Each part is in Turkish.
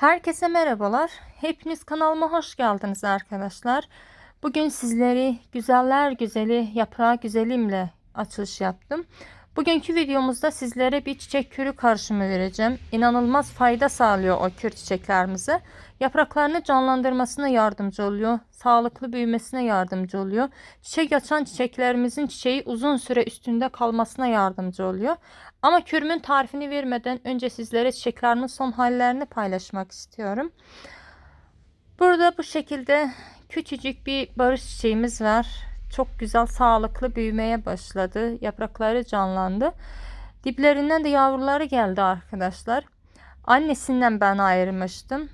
Herkese merhabalar. Hepiniz kanalıma hoş geldiniz arkadaşlar. Bugün sizleri güzeller güzeli yaprağı güzelimle açılış yaptım. Bugünkü videomuzda sizlere bir çiçek kürü karışımı vereceğim. İnanılmaz fayda sağlıyor o kür çiçeklerimize. Yapraklarını canlandırmasına yardımcı oluyor. Sağlıklı büyümesine yardımcı oluyor. Çiçek açan çiçeklerimizin çiçeği uzun süre üstünde kalmasına yardımcı oluyor. Ama kürümün tarifini vermeden önce sizlere çiçeklerimin son hallerini paylaşmak istiyorum. Burada bu şekilde küçücük bir barış çiçeğimiz var. Çok güzel sağlıklı büyümeye başladı. Yaprakları canlandı. Diplerinden de yavruları geldi arkadaşlar. Annesinden ben ayırmıştım.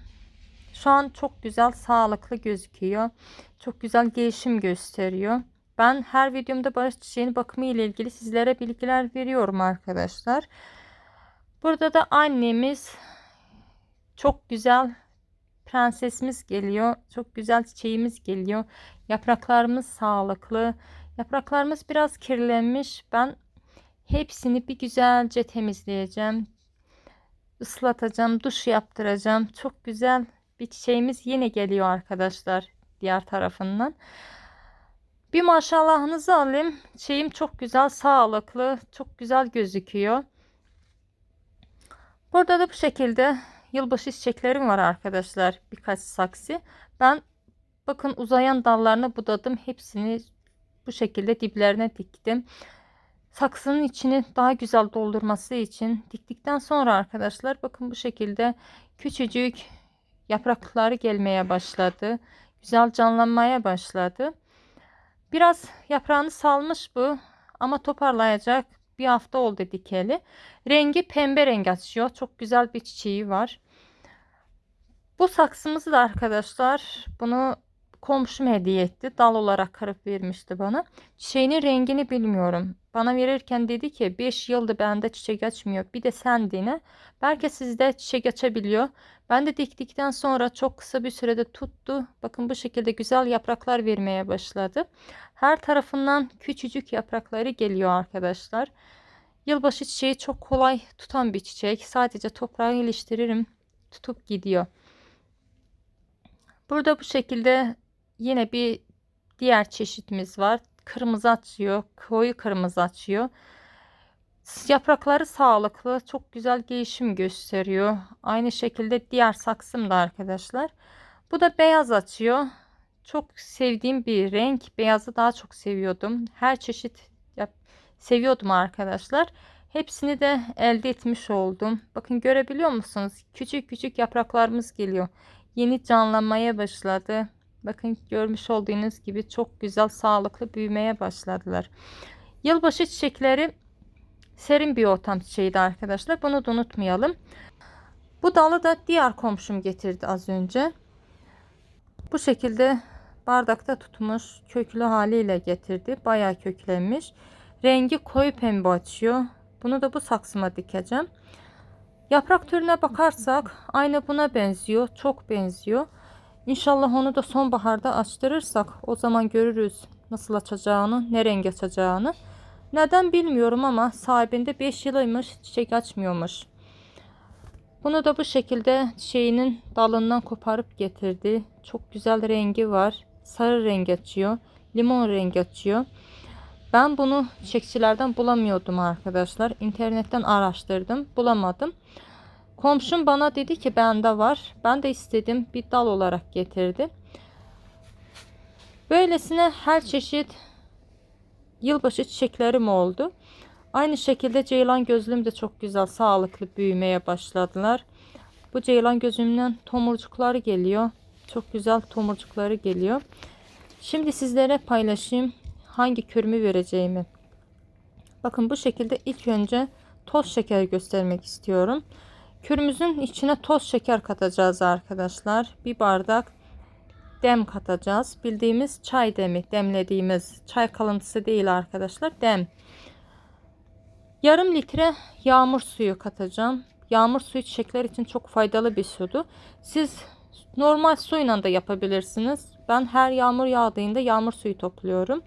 Şu an çok güzel sağlıklı gözüküyor. Çok güzel gelişim gösteriyor. Ben her videomda barış çiçeğinin bakımı ile ilgili sizlere bilgiler veriyorum arkadaşlar. Burada da annemiz çok güzel prensesimiz geliyor. Çok güzel çiçeğimiz geliyor. Yapraklarımız sağlıklı. Yapraklarımız biraz kirlenmiş. Ben hepsini bir güzelce temizleyeceğim. Islatacağım, duş yaptıracağım. Çok güzel bir çiçeğimiz yine geliyor arkadaşlar diğer tarafından. Bir maşallahınızı alayım. Çiçeğim çok güzel, sağlıklı, çok güzel gözüküyor. Burada da bu şekilde yılbaşı çiçeklerim var arkadaşlar. Birkaç saksı. Ben bakın uzayan dallarını budadım. Hepsini bu şekilde diplerine diktim. Saksının içini daha güzel doldurması için diktikten sonra arkadaşlar bakın bu şekilde küçücük yaprakları gelmeye başladı. Güzel canlanmaya başladı. Biraz yaprağını salmış bu ama toparlayacak. Bir hafta oldu dikeli. Rengi pembe renk açıyor. Çok güzel bir çiçeği var. Bu saksımızı da arkadaşlar bunu komşum hediye etti. Dal olarak kırıp vermişti bana. Çiçeğinin rengini bilmiyorum. Bana verirken dedi ki 5 yıldır bende çiçek açmıyor. Bir de sen dene. Belki sizde çiçek açabiliyor. Ben de diktikten sonra çok kısa bir sürede tuttu. Bakın bu şekilde güzel yapraklar vermeye başladı. Her tarafından küçücük yaprakları geliyor arkadaşlar. Yılbaşı çiçeği çok kolay tutan bir çiçek. Sadece toprağı iliştiririm. Tutup gidiyor. Burada bu şekilde yine bir diğer çeşitimiz var. Kırmızı açıyor. Koyu kırmızı açıyor. Yaprakları sağlıklı. Çok güzel gelişim gösteriyor. Aynı şekilde diğer saksım da arkadaşlar. Bu da beyaz açıyor. Çok sevdiğim bir renk. Beyazı daha çok seviyordum. Her çeşit seviyordum arkadaşlar. Hepsini de elde etmiş oldum. Bakın görebiliyor musunuz? Küçük küçük yapraklarımız geliyor. Yeni canlanmaya başladı. Bakın görmüş olduğunuz gibi çok güzel sağlıklı büyümeye başladılar. Yılbaşı çiçekleri serin bir ortam çiçeğiydi arkadaşlar. Bunu da unutmayalım. Bu dalı da diğer komşum getirdi az önce. Bu şekilde bardakta tutmuş köklü haliyle getirdi. Bayağı köklenmiş. Rengi koyu pembe açıyor. Bunu da bu saksıma dikeceğim. Yaprak türüne bakarsak aynı buna benziyor. Çok benziyor. İnşallah onu da sonbaharda açtırırsak o zaman görürüz nasıl açacağını, ne renk açacağını. Neden bilmiyorum ama sahibinde 5 yılıymış çiçek açmıyormuş. Bunu da bu şekilde çiçeğinin dalından koparıp getirdi. Çok güzel rengi var. Sarı renk açıyor. Limon rengi açıyor. Ben bunu çiçekçilerden bulamıyordum arkadaşlar. İnternetten araştırdım. Bulamadım. Komşum bana dedi ki bende var. Ben de istedim. Bir dal olarak getirdi. Böylesine her çeşit yılbaşı çiçeklerim oldu. Aynı şekilde ceylan gözlüm de çok güzel sağlıklı büyümeye başladılar. Bu ceylan gözümden tomurcukları geliyor. Çok güzel tomurcukları geliyor. Şimdi sizlere paylaşayım hangi kürümü vereceğimi. Bakın bu şekilde ilk önce toz şeker göstermek istiyorum. Kürümüzün içine toz şeker katacağız arkadaşlar. Bir bardak dem katacağız. Bildiğimiz çay demi, demlediğimiz çay kalıntısı değil arkadaşlar. Dem. Yarım litre yağmur suyu katacağım. Yağmur suyu çiçekler için çok faydalı bir sudu. Siz normal suyla da yapabilirsiniz. Ben her yağmur yağdığında yağmur suyu topluyorum.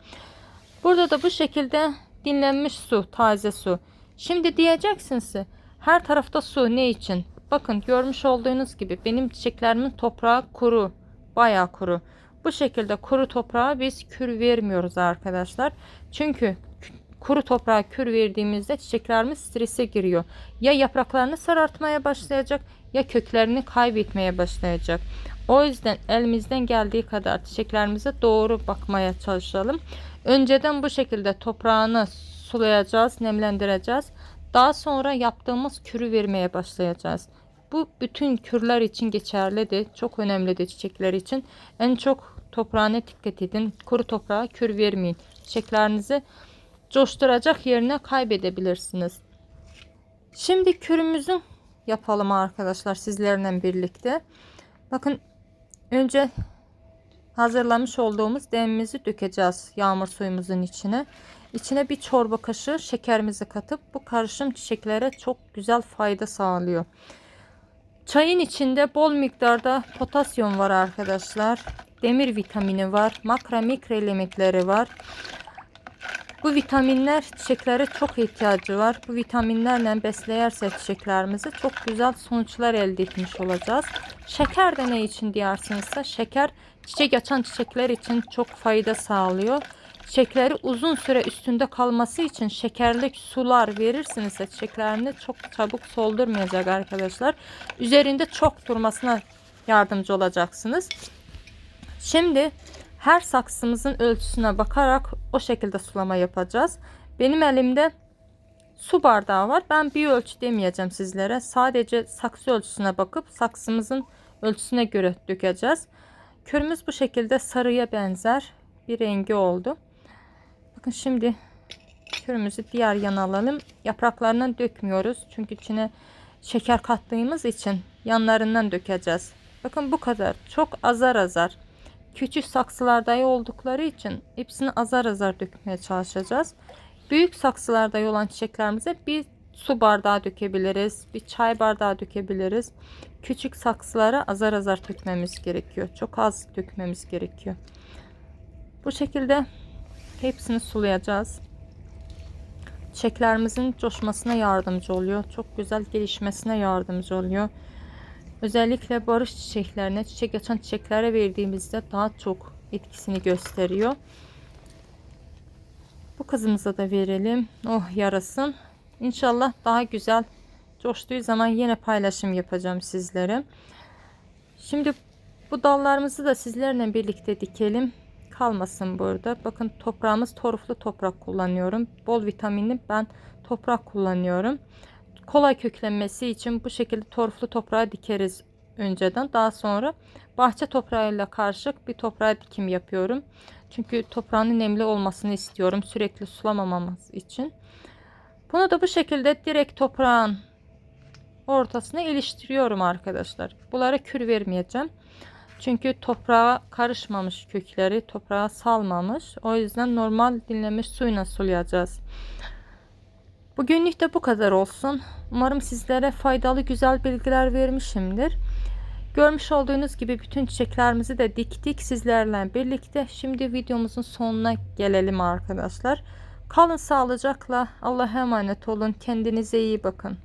Burada da bu şekilde dinlenmiş su, taze su. Şimdi diyeceksiniz her tarafta su ne için? Bakın görmüş olduğunuz gibi benim çiçeklerimin toprağı kuru. Bayağı kuru. Bu şekilde kuru toprağa biz kür vermiyoruz arkadaşlar. Çünkü kuru toprağa kür verdiğimizde çiçeklerimiz strese giriyor. Ya yapraklarını sarartmaya başlayacak ya köklerini kaybetmeye başlayacak. O yüzden elimizden geldiği kadar çiçeklerimize doğru bakmaya çalışalım. Önceden bu şekilde toprağını sulayacağız, nemlendireceğiz. Daha sonra yaptığımız kürü vermeye başlayacağız. Bu bütün kürler için geçerlidir. Çok önemlidir çiçekler için. En çok toprağına dikkat edin. Kuru toprağa kür vermeyin. Çiçeklerinizi coşturacak yerine kaybedebilirsiniz. Şimdi kürümüzü yapalım arkadaşlar sizlerle birlikte. Bakın önce hazırlamış olduğumuz demimizi dökeceğiz yağmur suyumuzun içine. İçine bir çorba kaşığı şekerimizi katıp bu karışım çiçeklere çok güzel fayda sağlıyor. Çayın içinde bol miktarda potasyum var arkadaşlar. Demir vitamini var. Makro mikro elementleri var. Bu vitaminler çiçeklere çok ihtiyacı var. Bu vitaminlerle besleyersek çiçeklerimizi çok güzel sonuçlar elde etmiş olacağız. Şeker de ne için diyorsunuzsa şeker çiçek açan çiçekler için çok fayda sağlıyor. Çiçekleri uzun süre üstünde kalması için şekerli sular verirsiniz çiçeklerini çok çabuk soldurmayacak arkadaşlar. Üzerinde çok durmasına yardımcı olacaksınız. Şimdi her saksımızın ölçüsüne bakarak o şekilde sulama yapacağız. Benim elimde su bardağı var. Ben bir ölçü demeyeceğim sizlere. Sadece saksı ölçüsüne bakıp saksımızın ölçüsüne göre dökeceğiz. Körümüz bu şekilde sarıya benzer bir rengi oldu. Bakın şimdi körümüzü diğer yana alalım. Yapraklarından dökmüyoruz. Çünkü içine şeker kattığımız için yanlarından dökeceğiz. Bakın bu kadar. Çok azar azar küçük saksılarda oldukları için hepsini azar azar dökmeye çalışacağız. Büyük saksılarda olan çiçeklerimize bir su bardağı dökebiliriz. Bir çay bardağı dökebiliriz. Küçük saksılara azar azar dökmemiz gerekiyor. Çok az dökmemiz gerekiyor. Bu şekilde hepsini sulayacağız. Çiçeklerimizin coşmasına yardımcı oluyor. Çok güzel gelişmesine yardımcı oluyor. Özellikle barış çiçeklerine, çiçek açan çiçeklere verdiğimizde daha çok etkisini gösteriyor. Bu kızımıza da verelim. Oh yarasın. İnşallah daha güzel coştuğu zaman yine paylaşım yapacağım sizlere. Şimdi bu dallarımızı da sizlerle birlikte dikelim. Kalmasın burada. Bakın toprağımız toruflu toprak kullanıyorum. Bol vitaminli ben toprak kullanıyorum kolay köklenmesi için bu şekilde torflu toprağa dikeriz önceden. Daha sonra bahçe toprağıyla karışık bir toprağa dikim yapıyorum. Çünkü toprağın nemli olmasını istiyorum. Sürekli sulamamamız için. Bunu da bu şekilde direkt toprağın ortasına iliştiriyorum arkadaşlar. Bunlara kür vermeyeceğim. Çünkü toprağa karışmamış kökleri, toprağa salmamış. O yüzden normal dinlemiş suyla sulayacağız. Bugünlük de bu kadar olsun. Umarım sizlere faydalı güzel bilgiler vermişimdir. Görmüş olduğunuz gibi bütün çiçeklerimizi de diktik sizlerle birlikte. Şimdi videomuzun sonuna gelelim arkadaşlar. Kalın sağlıcakla. Allah'a emanet olun. Kendinize iyi bakın.